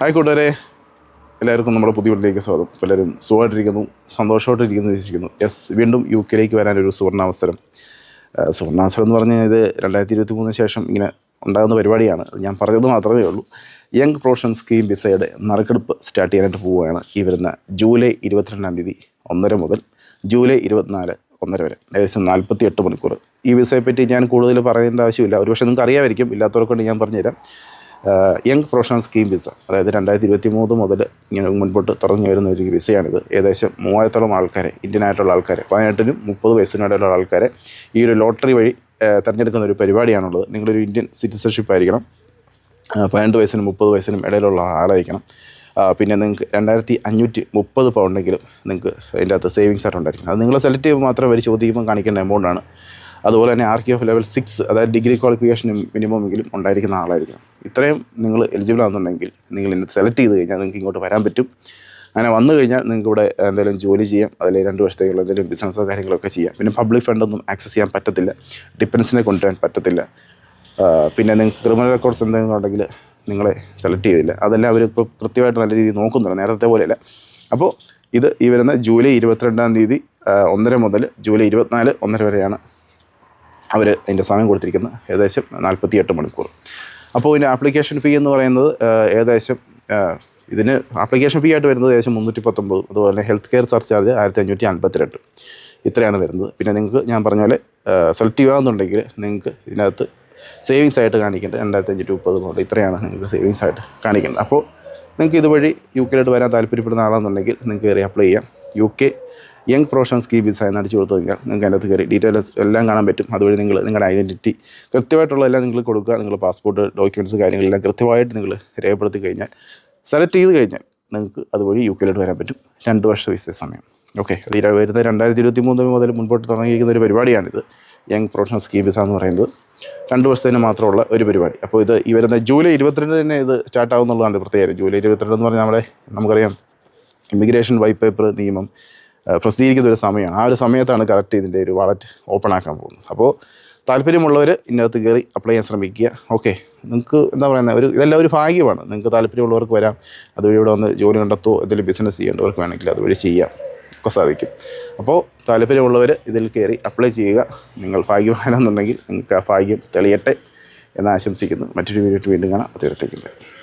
Hi കൂട്ടുകാരെ. എല്ലാവർക്കും നമ്മുടെ പുതിയ വീട്ടിലേക്ക് സ്വാഗതം. പലരും സുഖമായിട്ടിരിക്കുന്നു സന്തോഷമായിട്ടിരിക്കുന്നു വിശ്വസിക്കുന്നു. യെസ് വീണ്ടും യു കെയിലേക്ക് വരാനൊരു സുവർണാവസരം. സുവർണാവസരം എന്ന് പറഞ്ഞാൽ ഇത് രണ്ടായിരത്തി ഇരുപത്തി മൂന്നിന് ശേഷം ഇങ്ങനെ ഉണ്ടാകുന്ന പരിപാടിയാണ്. ഞാൻ പറഞ്ഞത് മാത്രമേ ഉള്ളൂ. യങ് പ്രൊഫഷൻ സ്കീം വിസയുടെ നറുക്കെടുപ്പ് സ്റ്റാർട്ട് ചെയ്യാനായിട്ട് പോവുകയാണ് ഈ വരുന്ന ജൂലൈ ഇരുപത്തിരണ്ടാം തീയതി ഒന്നര മുതൽ ജൂലൈ ഇരുപത്തിനാല് ഒന്നര വരെ. ഏകദേശം നാൽപ്പത്തി എട്ട് മണിക്കൂർ. ഈ വിസയെപ്പറ്റി ഞാൻ കൂടുതൽ പറയേണ്ട ആവശ്യമില്ല. ഒരുപക്ഷെ നിങ്ങൾക്ക് അറിയാമായിരിക്കും. ഇല്ലാത്തവർക്ക് വേണ്ടി ഞാൻ പറഞ്ഞുതരാം. യങ് പ്രൊഫഷണൽ സ്കീം വിസ അതായത് രണ്ടായിരത്തി ഇരുപത്തി മൂന്ന് മുതൽ ഇങ്ങനെ മുൻപോട്ട് തുടങ്ങി വരുന്ന ഒരു വിസയാണിത്. ഏകദേശം മൂവായിരത്തോളം ആൾക്കാരെ ഇന്ത്യൻ ആയിട്ടുള്ള ആൾക്കാരെ പതിനെട്ടിനും മുപ്പത് വയസ്സിനിടയിലുള്ള ആൾക്കാരെ ഈ ഒരു ലോട്ടറി വഴി തിരഞ്ഞെടുക്കുന്ന ഒരു പരിപാടിയാണുള്ളത്. നിങ്ങളൊരു ഇന്ത്യൻ സിറ്റിസൺഷിപ്പ് ആയിരിക്കണം. പതിനെട്ട് വയസ്സിനും മുപ്പത് വയസ്സിനും ഇടയിലുള്ള ആളായിരിക്കണം. പിന്നെ നിങ്ങൾക്ക് രണ്ടായിരത്തി അഞ്ഞൂറ്റി മുപ്പത് പൗണ്ടെങ്കിലും നിങ്ങൾക്ക് അതിന്റെ അകത്ത് സേവിങ്സ് ആയിട്ട് ഉണ്ടായിരിക്കും അത് നിങ്ങൾ സെലക്ട് ചെയ്യുമ്പോൾ മാത്രം അവർ ചോദിക്കുമ്പോൾ കാണിക്കേണ്ട എമൗണ്ടാണ് അതുപോലെ തന്നെ R K F level six അതായത് ഡിഗ്രി ക്വാളിഫിക്കേഷനും മിനിമം എങ്കിലും ഉണ്ടായിരിക്കുന്ന ആളായിരിക്കണം. ഇത്രയും നിങ്ങൾ എലിജിബിൾ ആണെന്നുണ്ടെങ്കിൽ നിങ്ങൾ ഇന്ന് സെലക്ട് ചെയ്ത് കഴിഞ്ഞാൽ നിങ്ങൾക്ക് ഇങ്ങോട്ട് വരാൻ പറ്റും. അങ്ങനെ വന്നു കഴിഞ്ഞാൽ നിങ്ങൾക്ക് ഇവിടെ എന്തെങ്കിലും ജോലി ചെയ്യാം അതിൽ രണ്ട് വർഷത്തേക്കുള്ള എന്തെങ്കിലും ബിസിനസ്സോ കാര്യങ്ങളൊക്കെ ചെയ്യാം. പിന്നെ പബ്ലിക് ഫണ്ടൊന്നും ആക്സസ് ചെയ്യാൻ പറ്റത്തില്ല ഡിപ്പെൻസിനെ കൊണ്ടുവരാൻ പറ്റത്തില്ല. പിന്നെ നിങ്ങൾക്ക് ക്രിമിനൽ റെക്കോർഡ്സ് എന്തെങ്കിലും ഉണ്ടെങ്കിൽ നിങ്ങളെ സെലക്ട് ചെയ്തില്ല. അതെല്ലാം അവർ ഇപ്പോൾ കൃത്യമായിട്ട് നല്ല രീതിയിൽ നോക്കുന്നുണ്ട് നേരത്തെ പോലെയല്ല. അപ്പോൾ ഇത് ഈ വരുന്ന ജൂലൈ ഇരുപത്തിരണ്ടാം തീയതി ഒന്നര മുതൽ ജൂലൈ ഇരുപത്തിനാല് ഒന്നര വരെയാണ് അവർ അതിന്റെ സമയം കൊടുത്തിരിക്കുന്നത് ഏകദേശം നാൽപ്പത്തി എട്ട് മണിക്കൂർ. അപ്പോൾ ഇതിന്റെ ആപ്ലിക്കേഷൻ ഫീ എന്ന് പറയുന്നത് ഏകദേശം ഇതിന് ആപ്ലിക്കേഷൻ ഫീ ആയിട്ട് വരുന്നത് ഏകദേശം മുന്നൂറ്റി പത്തൊമ്പത് അതുപോലെ ഹെൽത്ത് കെയർ സർചാർജ് ആയിരത്തി അഞ്ഞൂറ്റി അൻപത്തിരണ്ട് ഇത്രയാണ് വരുന്നത്. പിന്നെ നിങ്ങൾക്ക് ഞാൻ പറഞ്ഞ പോലെ സെലക്ട് ചെയ്യാമെന്നുണ്ടെങ്കിൽ നിങ്ങൾക്ക് ഇതിനകത്ത് സേവിങ്സ് ആയിട്ട് കാണിക്കേണ്ടത് രണ്ടായിരത്തി അഞ്ഞൂറ്റി മുപ്പത് മുതൽ ഇത്രയാണ് നിങ്ങൾക്ക് സേവിങ്സ് ആയിട്ട് കാണിക്കേണ്ടത്. അപ്പോൾ നിങ്ങൾക്ക് ഇതുവഴി യു കെയിലോട്ട് വരാൻ താല്പര്യപ്പെടുന്ന ആളാണെന്നുണ്ടെങ്കിൽ നിങ്ങൾക്ക് കയറി അപ്ലൈ ചെയ്യാം. U K young professional scheme visa എന്ന് അടിച്ചു കൊടുത്തു കഴിഞ്ഞാൽ നിങ്ങൾക്ക് അതിനകത്ത് കയറി. ഡീറ്റെയിൽസ് എല്ലാം കാണാൻ പറ്റും. അതുവഴി നിങ്ങൾ നിങ്ങളുടെ ഐഡന്റിറ്റി കൃത്യമായിട്ടുള്ള എല്ലാം നിങ്ങൾ കൊടുക്കുക. നിങ്ങൾ പാസ്പോർട്ട് ഡോക്യുമെന്റ്സ് കാര്യങ്ങളെല്ലാം കൃത്യമായിട്ട് നിങ്ങൾ രേഖപ്പെടുത്തി കഴിഞ്ഞാൽ സെലക്ട് ചെയ്ത് കഴിഞ്ഞാൽ നിങ്ങൾക്ക് അതുവഴി യു കെയിലോട്ട് വരാൻ പറ്റും. രണ്ട് വർഷ വിസ സമയം. ഓക്കെ അത് വരുന്ന രണ്ടായിരത്തി ഇരുപത്തി മൂന്ന് മുതൽ മുൻപോട്ട് തുടങ്ങിയിരിക്കുന്ന ഒരു പരിപാടിയാണിത്. യങ് പ്രൊഫഷണൽ സ്കീം വിസ എന്ന് പറയുന്നത്. രണ്ട് വർഷത്തിന് മാത്രമുള്ള ഒരു പരിപാടി. അപ്പോൾ ഇത് ഈ വരുന്ന ജൂലൈ ഇരുപത്തിരണ്ട് തന്നെ ഇത് സ്റ്റാർട്ട് ആവുന്നുള്ളതാണ് പ്രത്യേകത. ജൂലൈ ഇരുപത്തിരണ്ട് എന്ന് പറഞ്ഞാൽ നമ്മുടെ നമുക്കറിയാം ഇമിഗ്രേഷൻ വൈറ്റ് പേപ്പർ നിയമം പ്രസിദ്ധീകരിക്കുന്ന ഒരു സമയമാണ്. ആ ഒരു സമയത്താണ് കറക്റ്റ് ഇതിന്റെ ഒരു വാളറ്റ് ഓപ്പൺ ആക്കാൻ പോകുന്നത്. അപ്പോൾ താല്പര്യമുള്ളവർ ഇതിനകത്ത് കയറി അപ്ലൈ ചെയ്യാൻ ശ്രമിക്കുക. ഓക്കെ നിങ്ങൾക്ക് എന്താ പറയുന്നത് ഒരു ഇതെല്ലാം ഒരു ഭാഗ്യമാണ്. നിങ്ങൾക്ക് താല്പര്യമുള്ളവർക്ക് വരാം. അതുവഴി ഇവിടെ വന്ന് ജോലി കണ്ടെത്തോ എന്തെങ്കിലും ബിസിനസ് ചെയ്യേണ്ടവർക്ക് വേണമെങ്കിൽ അതുവഴി ചെയ്യാം. ഒക്കെ സാധിക്കും. അപ്പോൾ താല്പര്യമുള്ളവർ ഇതിൽ കയറി അപ്ലൈ ചെയ്യുക. നിങ്ങൾ ഭാഗ്യവാനെന്നുണ്ടെങ്കിൽ നിങ്ങൾക്ക് ആ ഭാഗ്യം തെളിയട്ടെ എന്ന് ആശംസിക്കുന്നു. മറ്റൊരു വീഡിയോ വീണ്ടും കാണാം. അതുവരത്തേക്കില്ല